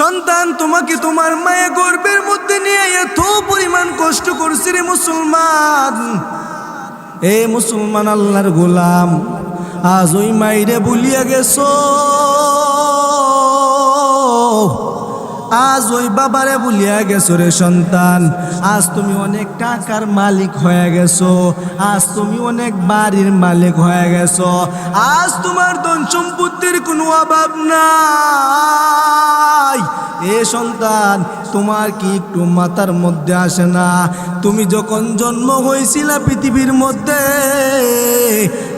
সন্তান, তোমাকে তোমার মায়ে গর্বের মধ্যে নিয়ে এত পরিমাণ কষ্ট করছে রে মুসলমান। এ মুসলমান আল্লাহর গোলাম, আজ ওই মাইরে বলিয়া গেছো। আজ ওই বাবারে বলিয়া গেছো রে সন্তান, আজ তুমি অনেক টাকার মালিক হয়ে গেছো, আজ তুমি অনেক বাড়ির মালিক হয়ে গেছো, আজ তোমার ধন সম্পত্তির কোনো অভাব নাই। এ সন্তান, তোমার কি একটু মাথার মধ্যে আসে না? তুমি যখন জন্ম হয়েছিলা পৃথিবীর মধ্যে,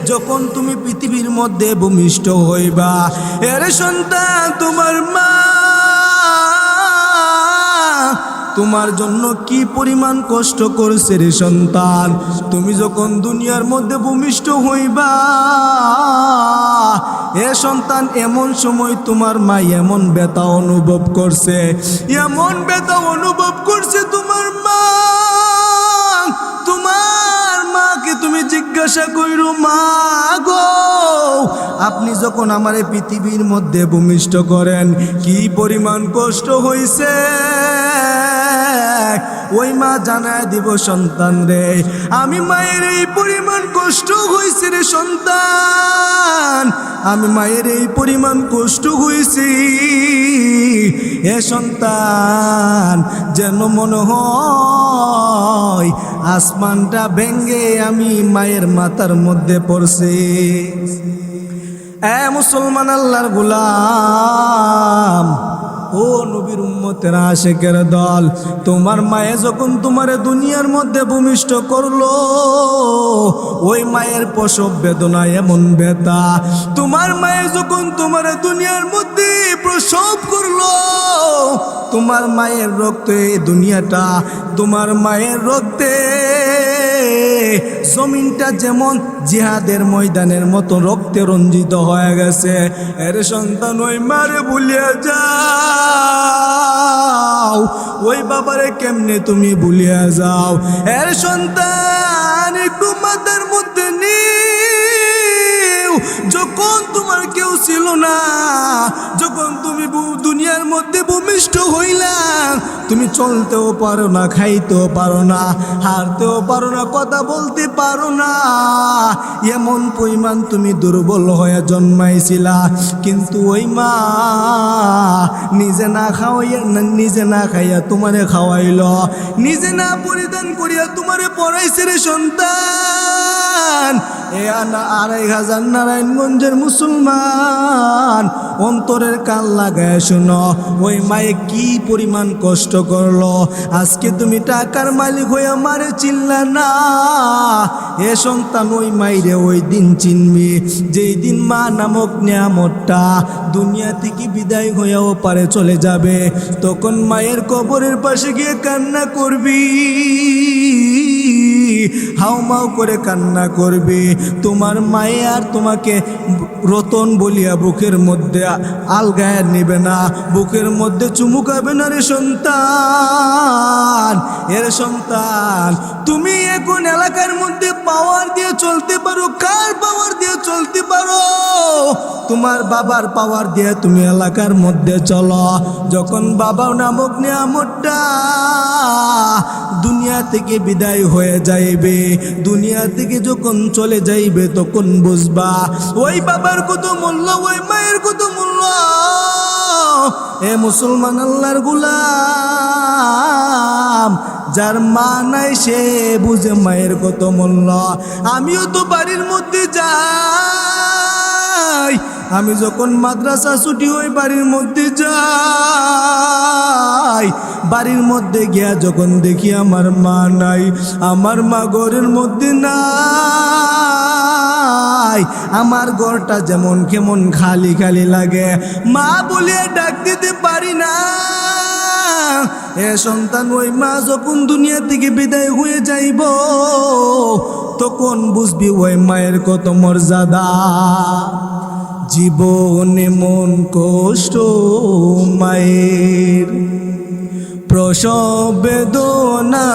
যখন তুমি পৃথিবীর মধ্যে ভূমিষ্ঠ হইবা, এর সন্তান, তোমার মা তোমার জন্য কি পরিমাণ কষ্ট করছে রে সন্তান? তুমি যখন দুনিয়ার মধ্যে ভূমিষ্ঠ হইবা, এ সন্তান এমন সময় তোমার মা এমন ব্যথা অনুভব করছে, এমন ব্যথা অনুভব করছে তোমার মা। তোমার মাকে তুমি জিজ্ঞাসা কইরো, মা গো, আপনি যখন আমার এই পৃথিবীর মধ্যে ভূমিষ্ঠ করেন, কি পরিমাণ কষ্ট হইছে? ওই মা জানায় দিব সন্তান রে। আমি মায়ের এই পরিমাণ কষ্ট হয়েছে রে সন্তান। আমি মায়ের এই পরিমাণ কষ্ট হয়েছি এ সন্তান। যেন মনে হয় আসমানটা ভেঙ্গে আমি মায়ের মাথার মধ্যে পড়ছি। এ মুসলমান আল্লাহর গুলাম ও নবীর উম্মতের আশেকের দল, তোমার মায়ে যখন তোমার দুনিয়ার মধ্যে ভূমিষ্ঠ করল, ওই মায়ের প্রসব বেদনা এমন বেতা তোমার মায়ে যখন তোমার দুনিয়ার মধ্যে প্রসব করল, তোমার মায়ের রক্তে এই দুনিয়াটা, তোমার মায়ের রক্তে জমিনটা যেমন জিহাদের ময়দানের মতো রক্তে রঞ্জিত হয়ে গেছে, এর সন্তান ওই মারে ভুলিয়া যাও। ওই বাবারে কেমনে তুমি ভুলিয়া যাও? এর সন্তান একটু মাথার মধ্যে নিও যখন তোমার কেউ ছিল না, যখন তুমি দুনিয়ার মধ্যে ভূমিষ্ঠ হইলা, তুমি চলতেও পারো না, খাইতেও পারো না, হারতেও পারো না, কথা বলতে পারো না। এমন পরিমাণ তুমি দুর্বল হয়ে জন্মাইছিলা, কিন্তু ওই মা নিজে না খাওয়াইয়া নিজে না খাইয়া তোমারে খাওয়াইল। নিজে না পরিধান করিয়া তোমারে পড়াইছে রে সন্তান। এ আড়াই হাজার নারায়ণগঞ্জের মুসলমান। অন্তরের কান লাগায় শোনো, ওই মায়ে কি পরিমাণ কষ্ট করল? আজকে তুমি টাকার মালিক হয়ে মারে চিল্লা না। এ সন্তান ওই মাইরে ওই দিন চিনবি। যেই দিন মা নামক নিয়ামতটা দুনিয়া থেকে বিদায় হয়েও পারে চলে যাবে, তখন মায়ের কবরের পাশে গিয়ে কান্না করবি। হাউমাউ করে কান্না করবে। তোমার মায়ে আর তোমাকে রতন বলিয়া বুকের মধ্যে আলগায় নেবে না। বুকের মধ্যে চুমুকাবে না রে সন্তান। এর সন্তান, তুমি এখন এলাকার মধ্যে পাওয়ার দিয়ে চলতে পারো, কার পাওয়ার দিয়ে চলতে পারো। তোমার বাবার পাওয়ার দিয়ে তুমি এলাকার মধ্যে চলো। যখন বাবা নামক নিয়ামতটা দুনিয়া থেকে বিদায় হয়ে যাইবে, দুনিয়া থেকে যখন চলে যাইবে তখন বুঝবা, ওই বাবার কত মূল্য, ওই মায়ের কত মূল্য। এ মুসলমান আল্লাহর গুলাম যার মা নাই, সে বুঝে মায়ের কত মূল্য। আমিও তো বাড়ির মধ্যে যাই। আমি যখন মাদ্রাসা ছুটি হই, বাড়ির মধ্যে যাই। বাড়ির মধ্যে গিয়া যখন দেখি আমার মা নাই, আমার মা ঘরের মধ্যে নাই। আমার ঘরটা যেমন কেমন খালি খালি লাগে। মা বলিয়া ডাক দিতে পারি না। এ সন্তান ওই মা যখন দুনিয়া থেকে বিদায় হয়ে যাইব, তখন বুঝবি ওই মায়ের কত মর্যাদা। জীবনে মন কষ্ট মায়ের, প্রসব বেদনা।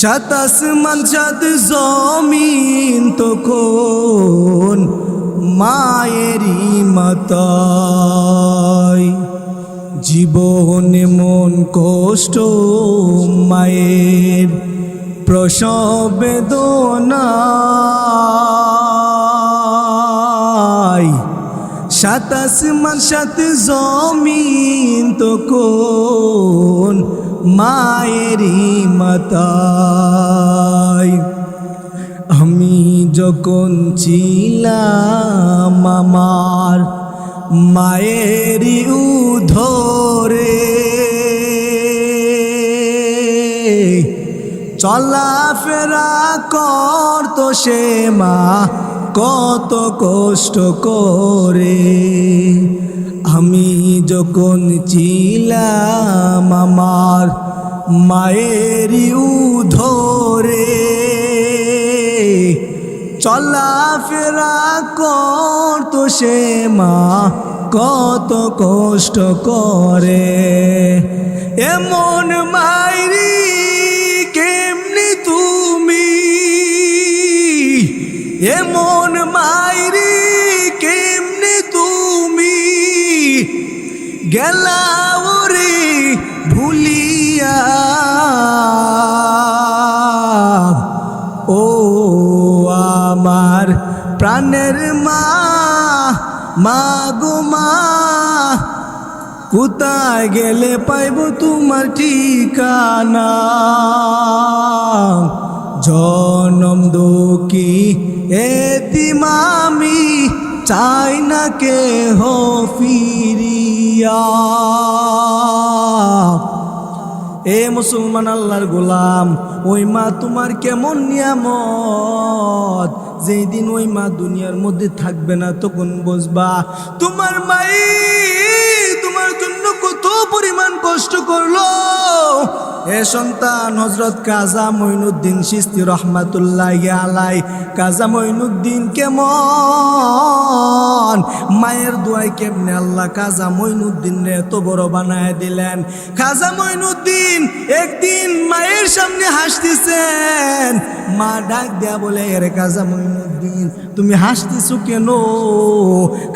সাতাশ মান সাত জমিন তখন মায়েরই মাতায় জীবনে মন কষ্ট, মায়ের প্রসব বেদনায় সাতাশ মান সাত জমিন তো কোন মায়েরই মাতায় যখন ছিলাম আমার মায়েরই উধরে, চলাফেরা করতো সে মা কত কষ্ট করে। আমি যখন ছিলাম আমার মায়েরই উধরে চলাফেরা করতো সে মা, কত কষ্ট করে। এমন মাইরি কেমনি তুমি? এমন মাইরি কেমনি তুমি? গেলাউরি ভুলিয়া আমার প্রাণের মা মা গো মা। কোথায় গেলে পাইব তোমার ঠিকানা? জনম দুঃখী এতিমামি, চাই না কে হো ফিরিয়া। এ মুসলমান আল্লাহর গোলাম, ওই মা তোমার কেমন নিয়ামত? যেই দিন ওই মা দুনিয়ার মধ্যে থাকবে না, তখন বসবা তোমার মাই তোমার জন্য কত পরিমাণ কষ্ট করল। এ সন্তান হজরত কাজা মঈনুদ্দিন সিস্তি রহমাতুল্লাহ আলাই কাজা মঈনুদ্দিন কেমন? মায়ের দোয়াই কেমনে আল্লাহ কাজা মঈনুদ্দিন রে এত বড় বানায় দিলেন? খাজা মঈনুদ্দিন একদিন মায়ের সামনে হাসতেছেন। মা ডাক দেয়া বলে রে কাজা মঈনুদ্দিন তুমি হাসতেছো কেন?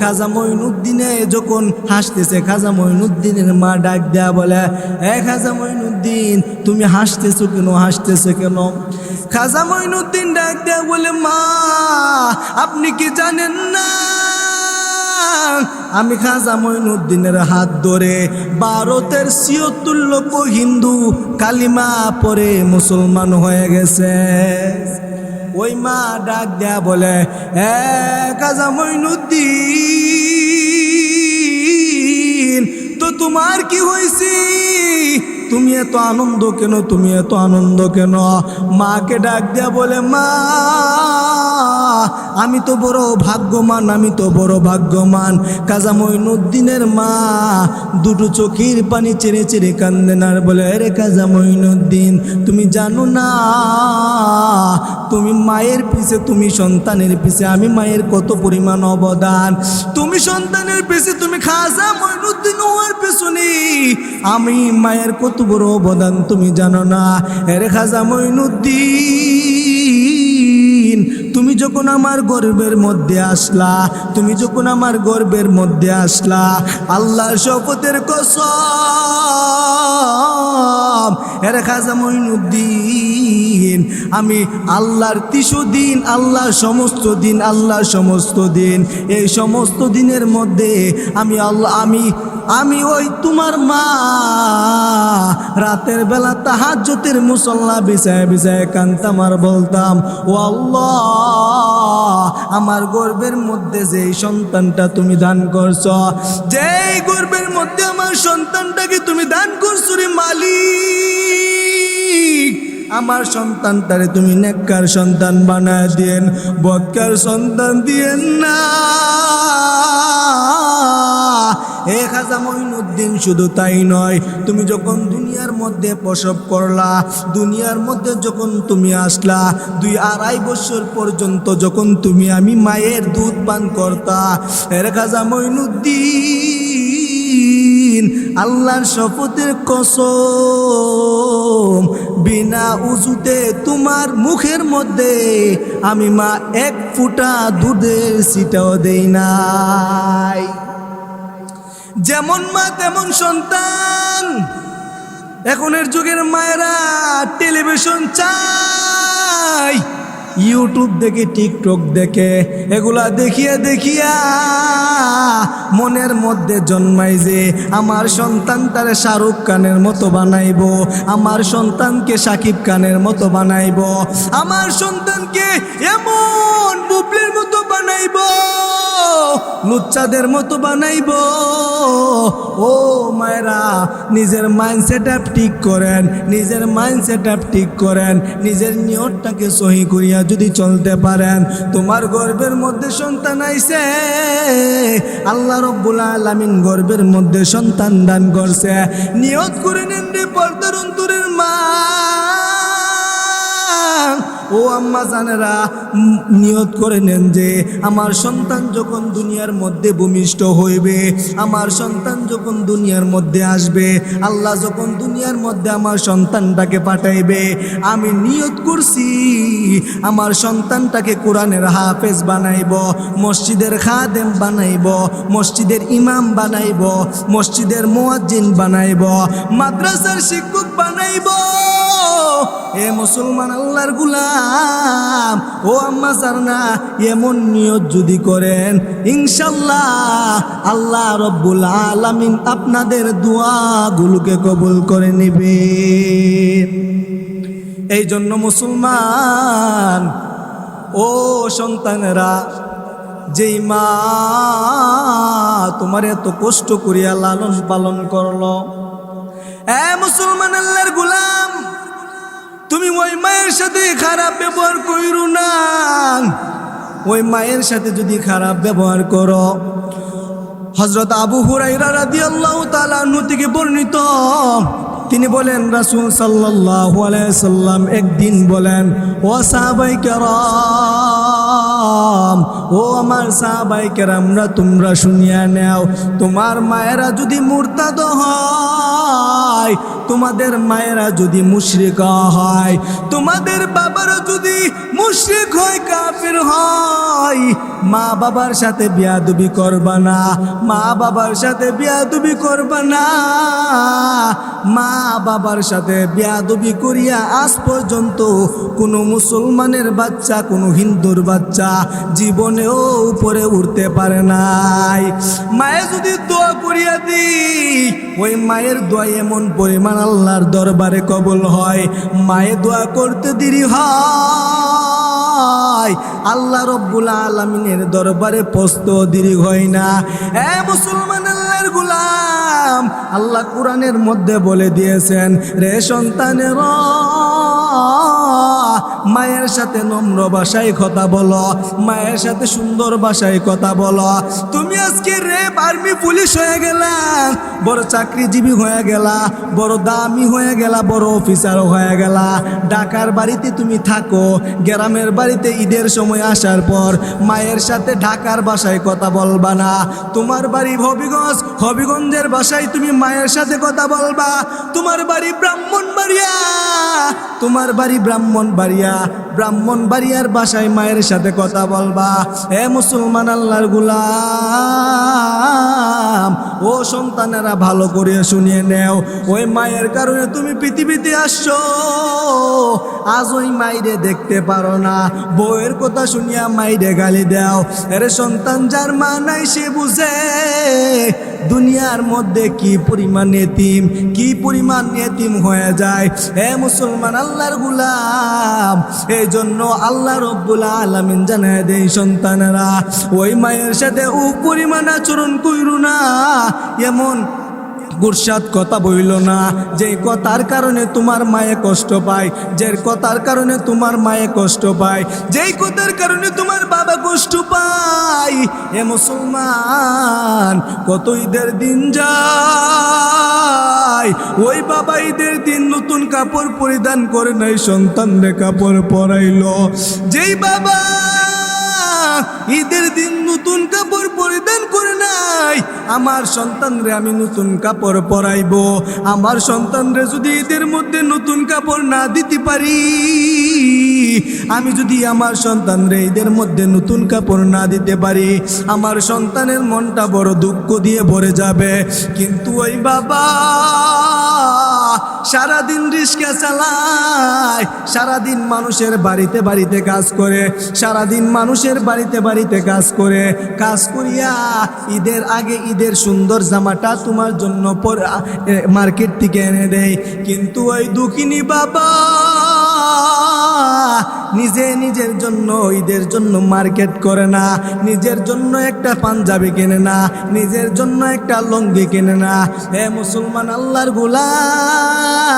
খাজা মঈনুদ্দিনে যখন হাসতেছে, খাজা মঈনুদ্দিনের মা ডাক দেয়া বলে, এ খাজা মঈনুদ্দিন তুমি হাসতেছো কেন? হাসতেছো কেন? খাজা মঈনুদ্দিন ডাক দেয়া বলে, মা, আপনি কি জানেন না? আমি খাজা মঈনুদ্দিনের হাত ধরে ভারতের লক্ষ হিন্দু কালিমা পরে মুসলমান হয়ে গেছে। ওই মা ডাক দেয়া বলে, এ কাজা মইনুদ্দিন তো তোমার কি হয়েছি তুমি এত আনন্দ কেন? তুমি এত আনন্দ কেন? মাকে ডাক দেয়া বলে, মা আমি তো বড় ভাগ্যমান, আমি তো বড় ভাগ্যমান। কাজা মঈনুদ্দিনের মা দুটো চোখের পানি চেড়ে চেড়ে কান্দেন আর বলে রে কাজা মঈনুদ্দিন তুমি জানো না, তুমি মায়ের পিছে, তুমি সন্তানের পিছে, আমি মায়ের কত পরিমাণ অবদান। তুমি সন্তানের পিছে, তুমি খাজা মঈনুদ্দিন হওয়ার পিছনে আমি মায়ের কত বড় অবদান, তুমি জানো না। এর খাজা মঈনুদ্দিন তুমি যখন আমার গর্বের মধ্যে আসলা, তুমি যখন আমার গর্বের মধ্যে আসলা, আল্লাহর শপথের কসম, এর খাজা মঈনুদ্দিন আমি আল্লাহর তিসু দিন, আল্লাহর সমস্ত দিন, আল্লাহর সমস্ত দিন, এই সমস্ত দিনের মধ্যে আমি আল্লাহ, আমি আমি ওই তোমার মা। রাতের বেলা তাহাজ্জতের মুসল্লা বিছায় বিছায় কান্তামার বলতাম, ও আল্লাহ, আমার গর্বের মধ্যে যেই সন্তানটা তুমি দান করছ, যেই গর্বের মধ্যে আমার সন্তানটাকে তুমি দান করছ রে মালিক, আমার সন্তানটারে তুমি নেককার সন্তান বানায় দিয়েন বৎকার সন্তান দিয়েন না। এ খাজা মঈনুদ্দিন শুধু তাই নয়, তুমি যখন দুনিয়ার মধ্যে প্রসব করলা, দুনিয়ার মধ্যে যখন তুমি আসলা, দুই আড়াই বছর পর্যন্ত যখন তুমি আমি মায়ের দুধ পান করতা, এর খাজা মঈনুদ্দিন আল্লাহর শপথের কসম, বিনা উজুতে তোমার মুখের মধ্যে আমি মা এক ফুটা দুধের সিটাও দেই নাই। যেমন মা তেমন সন্তান। এখনের যুগের মায়েরা টেলিভিশন চাই ইউটিউব দেখে টিকটক দেখে, এগুলা দেখিয়া দেখিয়া মনের মধ্যে জন্মাই যে আমার সন্তান তার শাহরুখ খানের মতো বানাইব, আমার সন্তানকে সাকিব খানের মতো বানাইব, আমার সন্তানকে এমন বুবলির মতো বানাইব, লুচ্চাদের মতো বানাইব। ও মায়েরা, নিজের মাইন্ড সেট আপ ঠিক করেন, নিজের মাইন্ড সেট আপ ঠিক করেন, নিজের নিয়তটাকে সহি করিয়া যদি চলতে পারেন, তোমার গর্বের মধ্যে সন্তান আইসে আল্লাহ রব্বুল আলামিন গর্বের মধ্যে সন্তান দান করছে। নিয়ত করে নেন রে পর্দার অন্তরের মা। ও আম্মা জানেরা নিয়ত করে নেন যে আমার সন্তান যখন দুনিয়ার মধ্যে ভূমিষ্ঠ হইবে, আমার সন্তান যখন দুনিয়ার মধ্যে আসবে, আল্লাহ যখন দুনিয়ার মধ্যে আমার সন্তানটাকে পাঠাইবে, আমি নিয়ত করছি, আমার সন্তানটাকে কোরআনের হাফেজ বানাইব, মসজিদের খাদেম বানাইব, মসজিদের ইমাম বানাইব, মসজিদের মোয়াজ্জিন বানাইব, মাদ্রাসার শিক্ষক বানাইব। এ মুসলমান আল্লাহর গুলাম ও আম্মা জানা এমন নিয়ত যদি করেন, ইনশাল্লাহ আল্লাহ রব্বুল আলামিন আপনাদের দোয়াগুলোকে কবুল করে নেবে। এই জন্য মুসলমান, ও সন্তানেরা, যেই মা তোমার এত কষ্ট করিয়া লালন পালন করল, এ মুসলমান আল্লাহর গুলাম তুমি ওই মায়ের সাথে খারাপ ব্যবহার কইরু না। ওই মায়ের সাথে যদি খারাপ ব্যবহার করো হজরত আবু হুরাইরা থেকে বর্ণিত, তিনি বলেন, রাসূল সাল্লাম একদিন বলেন, ও সাহাবাই কেরাম, ও আমার সাহাবাই কেরামরা, তোমরা শুনিয়া নেও, তোমার মায়েরা যদি মুরতাদ হয় তোমাদের মায়েরা যদি মুশরিক হয়, তোমাদের বাবারা যদি মুশরিক হয়, কাফির হয়। মা বাবার সাথে বিয়াদুবি করবা না, মা বাবার সাথে বিয়াদবি করবা না। মা বাবার সাথে বিয়াদুবি করিয়া আজ পর্যন্ত কোনো মুসলমানের বাচ্চা, কোনো হিন্দুর বাচ্চা জীবনেও উপরে উঠতে পারে নাই। মায়ে যদি দোয়া করিয়া দিই, ওই মায়ের দোয়া এমন পরিমাণ আল্লাহর দরবারে কবল হয়। মায়ে দোয়া করতে দেরি হয়। আল্লাহ রব্বুল আলমিনের দরবারে পোস্ত দেরি হয় না। এ মুসলমান আল্লাহর গুলাম, আল্লাহ কোরআনের মধ্যে বলে দিয়েছেন, রে সন্তানের মায়ের সাথে নম্র ভাষায় কথা বলো, মায়ের সাথে সুন্দর ভাষায় কথা বলো। তুমি আজকে রেপ আর্মি পুলিশ হয়ে গেলা, বড় চাকরিজীবী হয়ে গেলা, বড় দামি হয়ে গেলা, বড় অফিসার হয়ে গেলা। ঢাকার বাড়িতে তুমি থাকো, গ্রামের বাড়িতে ঈদের সময় আসার পর মায়ের সাথে ঢাকার ভাষায় কথা বলবা না। তোমার বাড়ি হবিগঞ্জ, হবিগঞ্জের ভাষায় তুমি মায়ের সাথে কথা বলবা। তোমার বাড়ি ব্রাহ্মণ বাড়িয়া তোমার বাড়ি ব্রাহ্মণ বাড়িয়া ব্রাহ্মণ বাড়িয়ার বাসায় মায়ের সাথে কথা বলবা। হে মুসলমান আল্লাহর গুলাম, ও সন্তানেরা ভালো করে শুনিয়ে নেও। ওই মায়ের কারণে তুমি পৃথিবীতে আসছো। আজ ওই মাইরে দেখতে পারো না। বউয়ের কথা শুনিয়া মাইরে গালি দাও। এর সন্তান যার মা নাই সে বুঝে। দুনিয়ার মধ্যে কি পরিমাণ এতিম, কি পরিমাণ এতিম হয়ে যায়? হে মুসলমান, আল্লাহর গুলাম এই জন্য আল্লাহ রব্বুল আলমিন জানায় দেয় সন্তানেরা, ওই মায়ের সাথে ও পরিমাণ আচরণ কইরু না, এমন গুরসাদ কথা বইল না। যে কথার কারণে তোমার মায়ে কষ্ট পায়, যে কথার কারণে তোমার মায়ে কষ্ট পায় যেই কথার কারণে তোমার বাবা কষ্ট পায়। এ মুসলমান, কত ঈদের দিন যায়। ওই বাবা ঈদের দিন নতুন কাপড় পরিধান করে নাই সন্তানদের কাপড় পরাইল। যেই বাবা ঈদের দিন নতুন কাপড় পরিধান করে নাই। আমার সন্তানরে আমি নতুন কাপড় পরাইব। আমার সন্তানরে যদি ঈদের মধ্যে নতুন কাপড় না দিতে পারি, আমি যদি আমার সন্তানরে ঈদের মধ্যে নতুন কাপড় না দিতে পারি, আমার সন্তানের মনটা বড় দুঃখ দিয়ে ভরে যাবে। কিন্তু ওই বাবা সারাদিন রিস্কা চালায়, সারাদিন মানুষের বাড়িতে বাড়িতে কাজ করে, সারাদিন মানুষের বাড়িতে বাড়িতে কাজ করে, কাজ করিয়া ঈদের আগে ঈদের সুন্দর জামাটা তোমার জন্য পরা মার্কেট থেকে এনে দেয়। কিন্তু ওই দুঃখিনী বাবা নিজে নিজের জন্য, ঈদের জন্য মার্কেট করে না। নিজের জন্য একটা পাঞ্জাবি কেনে না। নিজের জন্য একটা লঙ্গি কেনে না। হে মুসলমান আল্লাহর গোলাম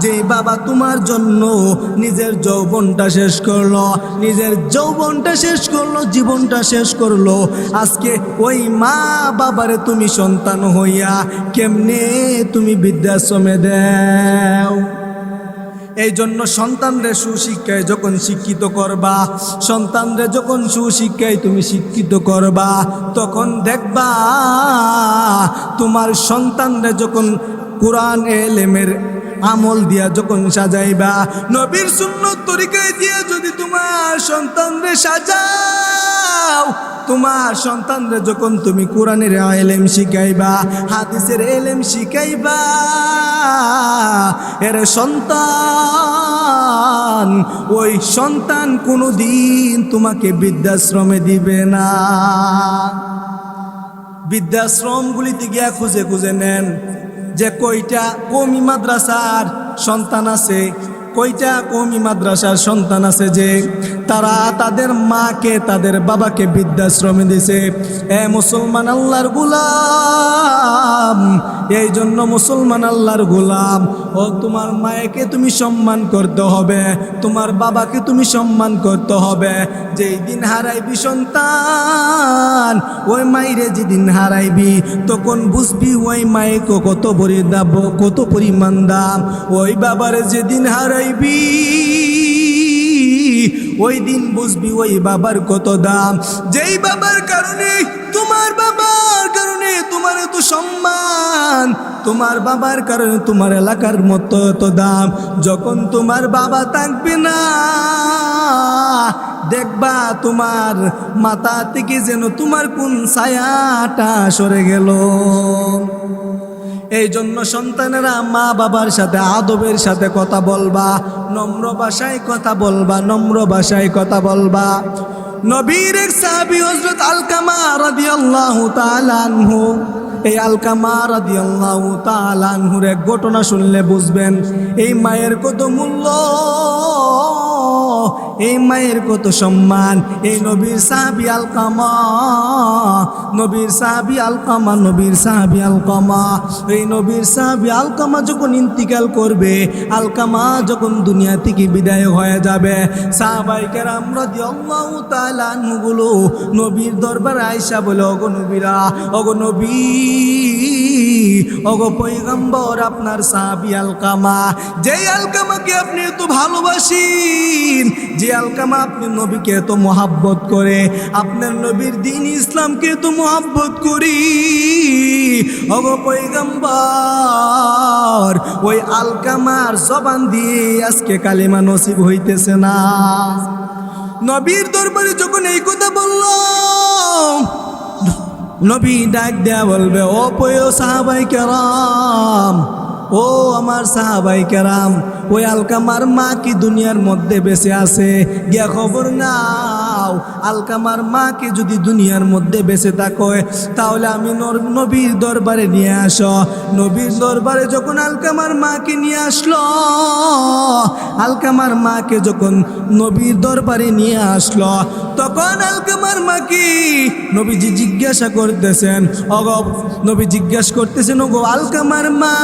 যে বাবা তোমার জন্য নিজের যৌবনটা শেষ করল, নিজের যৌবনটা শেষ করল, জীবনটা শেষ করল, আজকে ওই মা বাবারে তুমি সন্তান হইয়া কেমনে তুমি বৃদ্ধাশ্রমে দেও? এই জন্য সন্তানরে সুশিক্ষায় যখন শিক্ষিত করবা, সন্তানরে যখন সুশিক্ষায় তুমি শিক্ষিত করবা, তখন দেখবা তোমার সন্তানরে যখন কোরআন এলেমের আমল দিয়া যখন সাজাইবা, নবীর সুন্নত তরিকায় দিয়া যদি তোমার সন্তানরে সাজাও তোমার সন্তানরে যখন তুমি কোরআনের এলেম শিখাইবা, হাদিসের এলেম শিখাইবা, এর সন্তান, ওই সন্তান কোনো দিন তোমাকে বৃদ্ধাশ্রমে দিবে না। বৃদ্ধাশ্রমগুলিতে গিয়া খুঁজে খুঁজে নেন যে কইটা কমি মাদ্রাসার সন্তান আছে। কইটা কমি মাদ্রাসার সন্তান আছে যে তারা তাদের মাকে, তাদের বাবাকে বৃদ্ধাশ্রমে দিছে। এ মুসলমান আল্লাহর গুলাম, এই জন্য মুসলমান আল্লাহর গুলাম, ও তোমার মায়েকে তুমি সম্মান করতে হবে, তোমার বাবাকে তুমি সম্মান করতে হবে। যেই দিন হারাইবি সন্তান, ওই মাইরে যেদিন হারাইবি, তখন বুঝবি ওই মায়েকে কত পরি কত পরিমাণ দাম। ওই বাবারে যেদিন হারাইবি ওই দিন বুঝবি ওই বাবার কত দাম। যেই বাবার কারণে, তোমার বাবার কারণে তোমার এত সম্মান, তোমার বাবার কারণে তোমার এলাকার মতো এত দাম। যখন তোমার বাবা থাকবে না, দেখবা তোমার মাথা থেকে যেন তোমার কোন ছায়াটা সরে গেল। এই জন্য সন্তানেরা মা বাবার সাথে, আদবের সাথে কথা বলবা, নম্র ভাষায় কথা বলবা, নম্র ভাষায় কথা বলবা। নবীর এক সাহাবী হযরত আলকামা রাদিয়াল্লাহু তাআলা আনহু, এই আলকামা রাদিয়াল্লাহু তাআলা আনহুর এক ঘটনা শুনলে বুঝবেন, এই মায়ের কত মূল্য? এই মায়ের কত সম্মান? এই নবীর সাহাবি আলকামা নবীর সাহাবি আলকামা নবীর সাহাবি আলকামা এই নবীর সাহাবি আলকামা যখন ইন্তিকাল করবে আলকামা যখন দুনিয়া থেকে বিদায় হয়ে যাবে, সাহাবাই কেরাম রাদিয়াল্লাহু তাআলা আনহুগুলো নবীর দরবার আয়েশা বলে, ওগো নবীরা, ওগো নবী, ওগো পয়গম্বর আপনার সাহাবি আল আলকামা যেই আলকামাকে আপনি এত ভালোবাসেন যে আলকামা আপনি নবীকে এত মহাব্বত করে, আপনার নবীর দিন ইসলামকে এত মহাব্বত করি। ওগো পয়গম্বর, ওই আলকামার জবান দিয়ে আজকে কালিমা নসিব হইতেছে না। নবীর দরবারে যখন এই কথা বলল নবী ডাক দেয়া বলবে, ও পয় সাহাবাই কেরাম ও আমার সাহাবাই কেরাম ওই আলকামার মা কি দুনিয়ার মধ্যে বেঁচে আছে? গিয়া খবর নাও আলকামার মাকে যদি দুনিয়ার মধ্যে বেঁচে থাকো, তাহলে আমি নবীর দরবারে নিয়ে আসো। নবীর দরবারে যখন আলকামার মাকে নিয়ে আসলো, আলকামার মাকে যখন নবীর দরবারে নিয়ে আসলো, তখন আলকামার মাকে নবীজি জিজ্ঞাসা করতেছেন অগ নবী জিজ্ঞাসা করতেছেন, ওগো, আলকামার মা,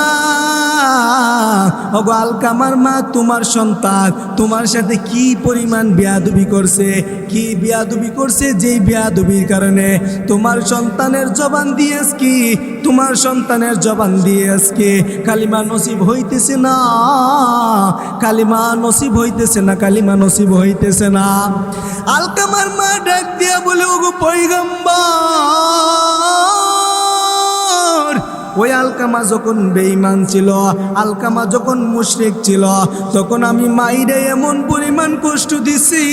ওগো, আলকামার মা তোমার সন্তান, তোমার সাথে কি পরিমাণ বিয়াদবি করছে, কি বিয়াদবি করছে, যেই বিয়াদবির কারণে তোমার সন্তানের জবান দিয়ে কি? তোমার সন্তানের জবান দিয়ে আজকে কালিমা নসিব হইতেছে না। কালিমা নসিব হইতেছে না, কালিমা নসিব হইতেছে না। আলকামার মা ডাক দিয়া বলে, ওগো ওই আলকামা যখন বেঈমান ছিল, আলকামা যখন মুশরিক ছিল, তখন আমি মাইরে এমন পরিমাণ কষ্ট দিছি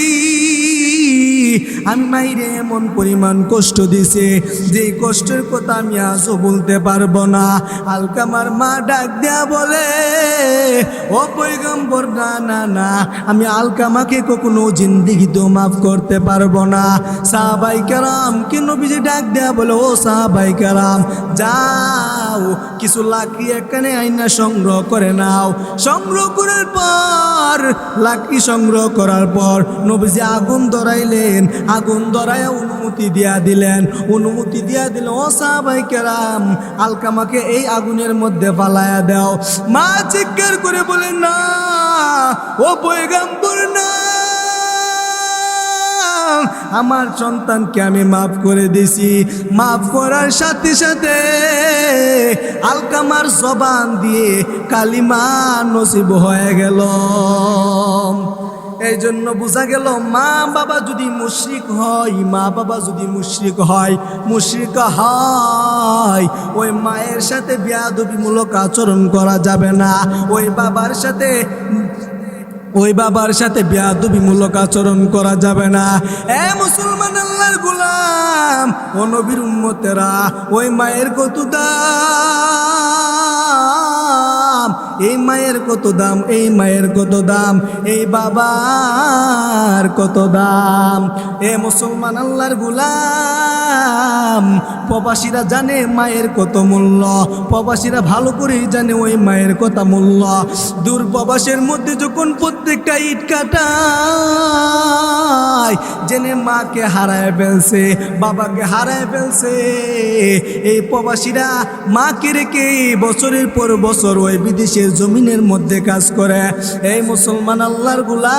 আমি মাইরে এমন পরিমাণ কষ্ট দিছে যে কষ্টের কথা আমি আজও বলতে পারব না। আলকামার মা ডাক দেয়া বলে, ও পৈগম্বর না না না, আমি আলকামাকে কখনো জিন্দিগিতেও মাফ করতে পারব না। সাহাবাই কারাম কি নবীজি ডাক দেয়া বলে, ও সাহাবাই কারাম, যাও, কিছু লাকড়ি এখানে আইনা সংগ্রহ করে নাও। সংগ্রহ করার পর, লাকড়ি সংগ্রহ করার পর নবীজি আগুন ধরাইলেন আগুন ধরায় অনুমতি দিয়া দিলেন। অনুমতি দিয়া দিল, ও সাহাবাই কেরাম, আলকামাকে এই আগুনের মধ্যে পালায়া দাও। মা চিৎকার করে বলে না, ও পয়গাম্বর, না, আমার সন্তানকে আমি মাফ করে দিছি। মাফ করার সাথে সাথে আলকামার জবান দিয়ে কালিমা নসিব হয়ে গেল। এই জন্য বোঝা গেল, মা বাবা যদি মুশরিক হয়, মা বাবা যদি মুশরিক হয় মুশরিক হয়, ওই মায়ের সাথে বিয়াদবিমূলক আচরণ করা যাবে না। ওই বাবার সাথে, ওই বাবার সাথে বেয়াদবিমূলক আচরণ করা যাবে না। এ মুসলমান আল্লাহর গুলাম, ও নবীর উম্মতেরা, ওই মায়ের কত দাম এই মায়ের কত দাম, এই মায়ের কত দাম, এই বাবার কত দাম। এ মুসলমান আল্লাহর গোলাম, প্রবাসীরা জানে মায়ের কত মূল্য, প্রবাসীরা ভালো করেই জানে ওই মায়ের কথা মূল্য। দূর প্রবাসের মধ্যে যখন প্রত্যেকটা ইট কাটায়, জেনে মাকে হারায় ফেলছে, বাবাকে হারায় ফেলছে। এই প্রবাসীরা মাকে রেখে বছরের পর বছর ওই জমিনের মধ্যে কাজ করে। এই মুসলমান আল্লাহর গুলাম,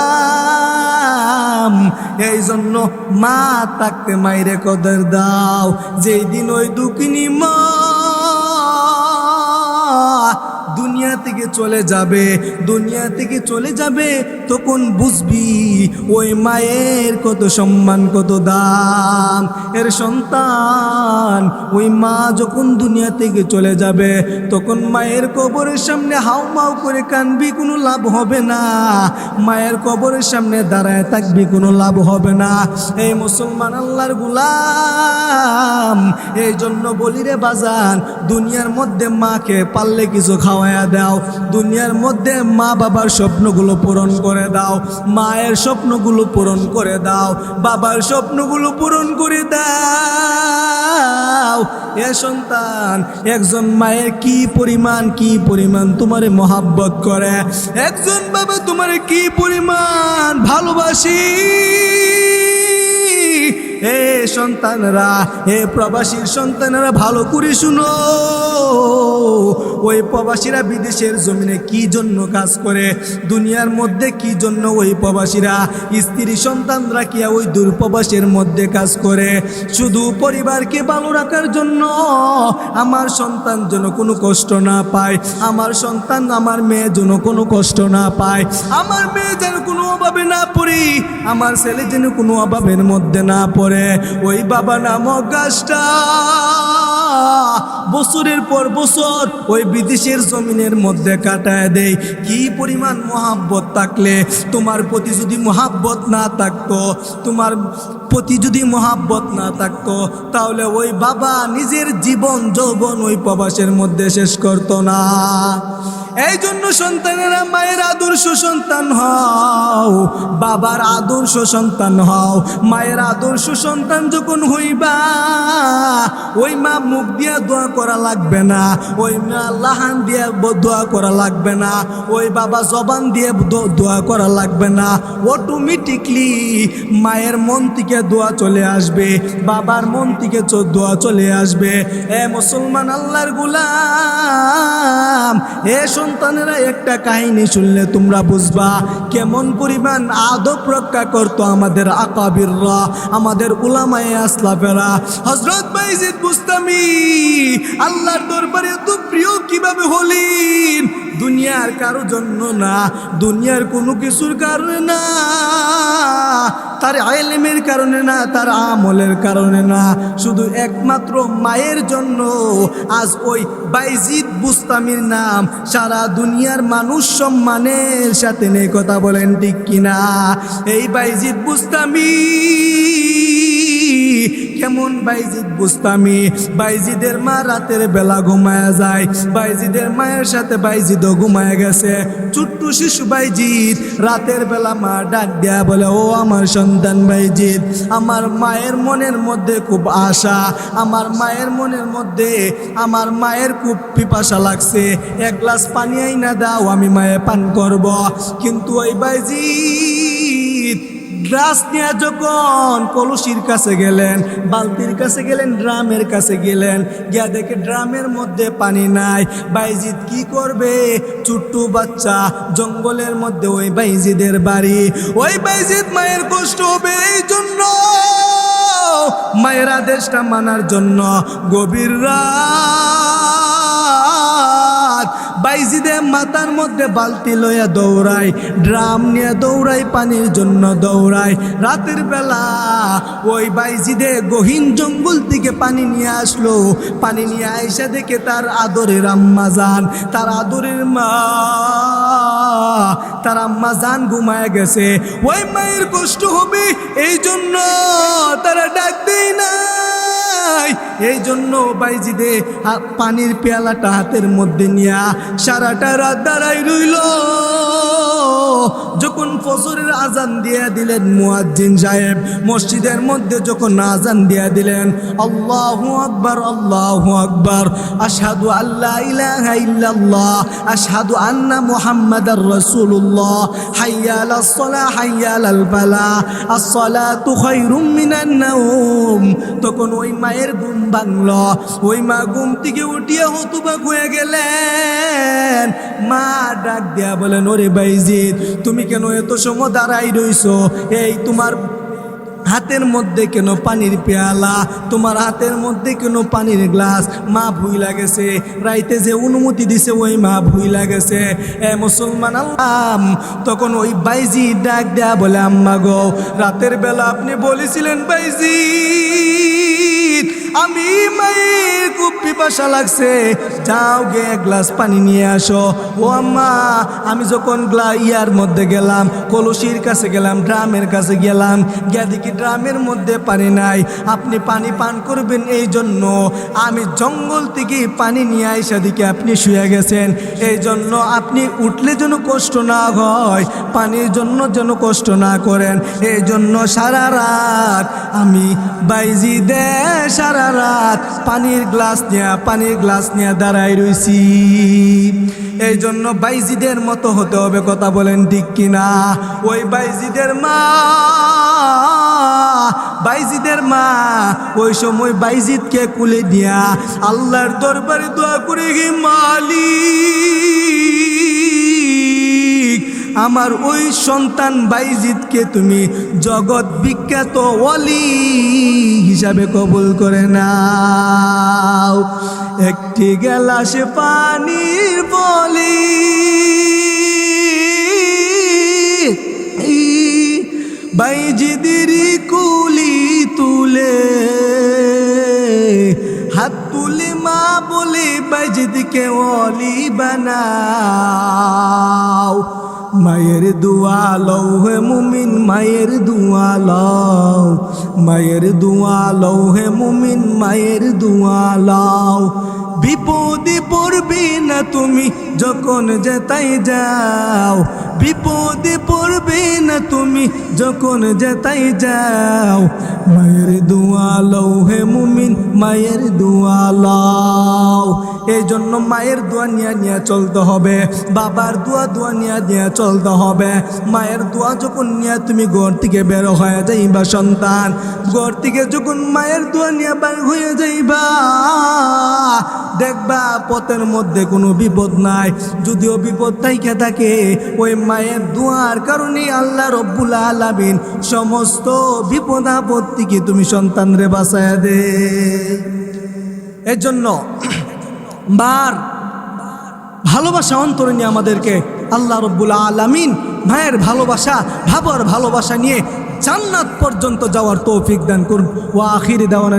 এই জন্য মা তাকে মাইরে কদর দাও। যেই দিন ওই দুকিনি মা দুনিয়া থেকে চলে যাবে, দুনিয়া থেকে চলে যাবে, তখন বুঝবি ওই মায়ের কত সম্মান, কত দাম। এর সন্তান ওই মা যখন দুনিয়া থেকে চলে যাবে, তখন মায়ের কবরের সামনে হাউ মাউ করে কানবি, কোনো লাভ হবে না। মায়ের কবরের সামনে দাঁড়ায় থাকবি, কোনো লাভ হবে না। এই মুসলমান আল্লাহর গুলাম এই জন্য বলি রে বাজান, দুনিয়ার মধ্যে মাকে পারলে কিছু খাওয়ায়া দাও। দুনিয়ার মধ্যে মা বাবার স্বপ্নগুলো পূরণ করে দাও। মায়ের স্বপ্নগুলো পূরণ করে দাও। বাবার স্বপ্নগুলো পূরণ করে দাও। এ সন্তান, একজন মায়ের কি পরিমাণ কি পরিমাণ তোমারে মহাব্বত করে? একজন বাবা তোমারে কি পরিমাণ ভালোবাসি? হে সন্তানরা, হে প্রবাসীর সন্তানরা, ভালো করে শুনো। ওই প্রবাসীরা বিদেশের জমিনে কি জন্য কাজ করে? দুনিয়ার মধ্যে কি জন্য ওই প্রবাসীরা? স্ত্রী সন্তানরা কি ওই দূরপ্রবাসের মধ্যে কাজ করে? শুধু পরিবারকে ভালো রাখার জন্য? আমার সন্তান যেন কোনো কষ্ট না পায়। আমার সন্তান আমার মেয়ে যেন কোনো কষ্ট না পায়। আমার মেয়ে যেন কোনো অভাবে না পড়ি। আমার ছেলে যেন কোনো অভাবের মধ্যে না পড়ে। ওই বাবা নামক গাছটা। বছরের পর বছর ওই বিদেশের জমিনের মধ্যে কাটায় দেয়। কি পরিমাণ মহাব্বত থাকলে? তোমার প্রতি যদি মহাব্বত না থাকতো, তোমার প্রতি যদি মহাব্বত না থাকতো, তাহলে ওই বাবা নিজের জীবন যৌবন ওই প্রবাসের মধ্যে শেষ করতো না। এই জন্য সন্তানেরা মায়ের আদর্শ সন্তান হও, বাবার আদর্শ সন্তান হও। মায়ের আদর্শ সন্তান যখন হইবা, ওই মা মুখ দিয়া দোয়া করা লাগবে না। ওই লাহান দিয়ে দোয়া করা লাগবে না। ওই বাবা জবান দিয়ে দোয়া করা লাগবে না। অটোমেটিকলি মায়ের মন থেকে দোয়া চলে আসবে। বাবার মন থেকে দোয়া চলে আসবে। এ মুসলমান আল্লাহর গুলাম, এ সন্তানেরা একটা কাহিনী শুনলে তোমরা বুঝবা। কেমন পরিমাণ আদব রক্ষা করতো আমাদের আকাবিররা, আমাদের উলামায়ে আসলাফেরা। হজরত বাইজিদ বুস্তামি আল্লাহর দরবারে তো প্রিয় কীভাবে হলেন? দুনিয়ার কারও জন্য না, দুনিয়ার কোনো কিছুর কারণে না। তার আইলেমের কারণে না, তার আমলের কারণে না। শুধু একমাত্র মায়ের জন্য। আজ ওই বাইজিদ বুস্তামির নাম সারা দুনিয়ার মানুষ সম্মানের সাথে নেই কথা বলেন ঠিক কিনা? এই বাইজিদ বুস্তামি কেমন বাইজিদ বুস্তামি বাইজিদের মা রাতের বেলা ঘুমায়া যায়। বাইজিদের মায়ের সাথে বাইজিদও ঘুমায় গেছে। ছোট্ট শিশু বাইজিদ, রাতের বেলা মা ডাক দেয়া বলে, ও আমার সন্তান বাইজিদ, আমার মায়ের মনের মধ্যে খুব আশা, আমার মায়ের মনের মধ্যে, আমার মায়ের খুব পিপাসা লাগছে। এক গ্লাস পানি আইনা দাও, আমি মায়ে পান করব। কিন্তু ওই বাইজিদ গ্লাস নিয়ে যখন কলসির কাছে গেলেন, বালতির কাছে গেলেন, ড্রামের কাছে গেলেন, গিয়া দেখে ড্রামের মধ্যে পানি নাই। বাইজিদ কি করবে? চুট্টু বাচ্চা জঙ্গলের মধ্যে ওই বাইজিদের বাড়ি। ওই বাইজিদ মায়ের কষ্ট হবে এই জন্য। মায়ের আদেশটা মানার জন্য গভীর রাত। বাইজিদে মাথার মধ্যে বালতি লইয়া দৌড়াই ড্রাম নিয়ে দৌড়াই পানির জন্য দৌড়াই রাতের বেলা ওই বাইজিদে গহীন জঙ্গল থেকে পানি নিয়ে আসলো। পানি নিয়ে আইসা দেখে তার আদরের আম্মা যান তার আদরের মা, তার আম্মা যান ঘুমায় গেছে। ওই মায়ের কষ্ট হবে এই জন্য তারা ডাক দেয় না। নাই। এই জন্য বাইজিদে পানির পেয়ালাটা হাতের মধ্যে নিয়া সারাটা রাত দাঁড়াই রইল। যখন ফজরের আজান দিয়ে দিলেন মুয়াজ্জিন সাহেব, মসজিদের মধ্যে যখন আজান দিয়া দিলেন, আল্লাহু আকবার আল্লাহু আকবার, আশহাদু আল্লা ইলাহা ইল্লাল্লাহ, আশহাদু আন্না মুহাম্মাদার রাসূলুল্লাহ, হাইয়া আলাস সালাহ হাইয়া আলাল ফালাহ আস-সালাতু খায়রুম মিনান নাওম। তখন ওই মায়ের ঘুম ভাঙল, ওই মা ঘুম থেকে উঠিয়ে হতুবাক হয়ে গেলেন। মা ডাক দেয়া বলেন, ওরে বাইজিৎ তুমি কেন এত সময় দাঁড়াই রইছো? এই তোমার হাতের মধ্যে কেন পানির পেয়ালা? তোমার হাতের মধ্যে কেন পানির গ্লাস? মা ভুই লাগেছে রাইতে যে অনুমতি দিছে, ওই মা ভুই লাগেছে এ মুসলমান আল্লাহ তখন ওই বাইজি ডাক দেয়া বলে, আম্মা গো, রাতের বেলা আপনি বলেছিলেন বাইজি। আমি মায়ের খুব পিপাসা লাগছে। যাও গে গ্লাস পানি নিয়ে আসো। ও আম্মা, আমি যখন গ্লা ইয়ার মধ্যে গেলাম, কলসির কাছে গেলাম, ড্রামের কাছে গেলাম গিয়া দেখি ড্রামের মধ্যে পানি নাই? আপনি পানি পান করবেন এই জন্য। আমি জঙ্গল থেকে পানি নিয়ে আইসা দিকে আপনি শুয়ে গেছেন। এই জন্য আপনি উঠলে যেন কষ্ট না হয়, পানির জন্য যেন কষ্ট না করেন। এই জন্য সারা রাত আমি বাইজি দে, সারা রাত পানির গ্লাস নিয়ে, পানির গ্লাস নিয়ে দাঁড়াই রইছি। এই জন্য বাইজিদের মতো হতে হবে, কথা বলেন ঠিক কিনা? ওই বাইজিদের মা বাইজিদের মা, ওই সময় বাইজিদকে কুলে দিয়া আল্লাহর দরবারে দোয়া করে গে মালিক। আমার ওই সন্তান বাইজিদকে তুমি জগৎ বিখ্যাত অলি হিসাবে কবুল করে নাও। একটি গেলাসে পানির বলি বাইজিদির কুলি তুলে, হাত তুলে মা বলে, বাইজিদকে অলি বানাও। মায়ের দুয়া লও হে মুমিন, মায়ের দুয়া লও মায়ের দুয়া লও হে মুমিন, মায়ের দুয়া লও বিপদে পড়বে না তুমি, যখন যেতাই যাও। বিপদে পড়বে না তুমি, যখন যেতাই যাও। মায়ের দুয়া লও হে মুমিন, মায়ের দুয়া এই জন্য মায়ের দোয়া নিয়ে নিয়ে চলতে হবে। বাবার দোয়া দোয়া নিয়ে নিয়ে চলতে হবে। মায়ের দোয়া যখন নিয়ে তুমি ঘর থেকে বের হয়ে যাইবা, সন্তান। ঘর থেকে যখন মায়ের দোয়া নিয়ে বের হয়ে যাইবা, দেখবা পথের মধ্যে কোনো বিপদ নাই। যদিও বিপদ থাইকে থাকে, ওই মায়ের দোয়ার কারণে আল্লাহ রব্বুল আলামিন সমস্ত বিপদ আপদ থেকে তুমি সন্তানরে বাঁচায় দে। এর জন্য বার ভালোবাসা অন্তরে নিয়ে আমাদেরকে আল্লাহ রব্বুল আলামিন মায়ের ভালোবাসা, ভাবার ভালোবাসা নিয়ে জান্নাত পর্যন্ত যাওয়ার তৌফিক দান করুন। ও আখির দেওয়ানা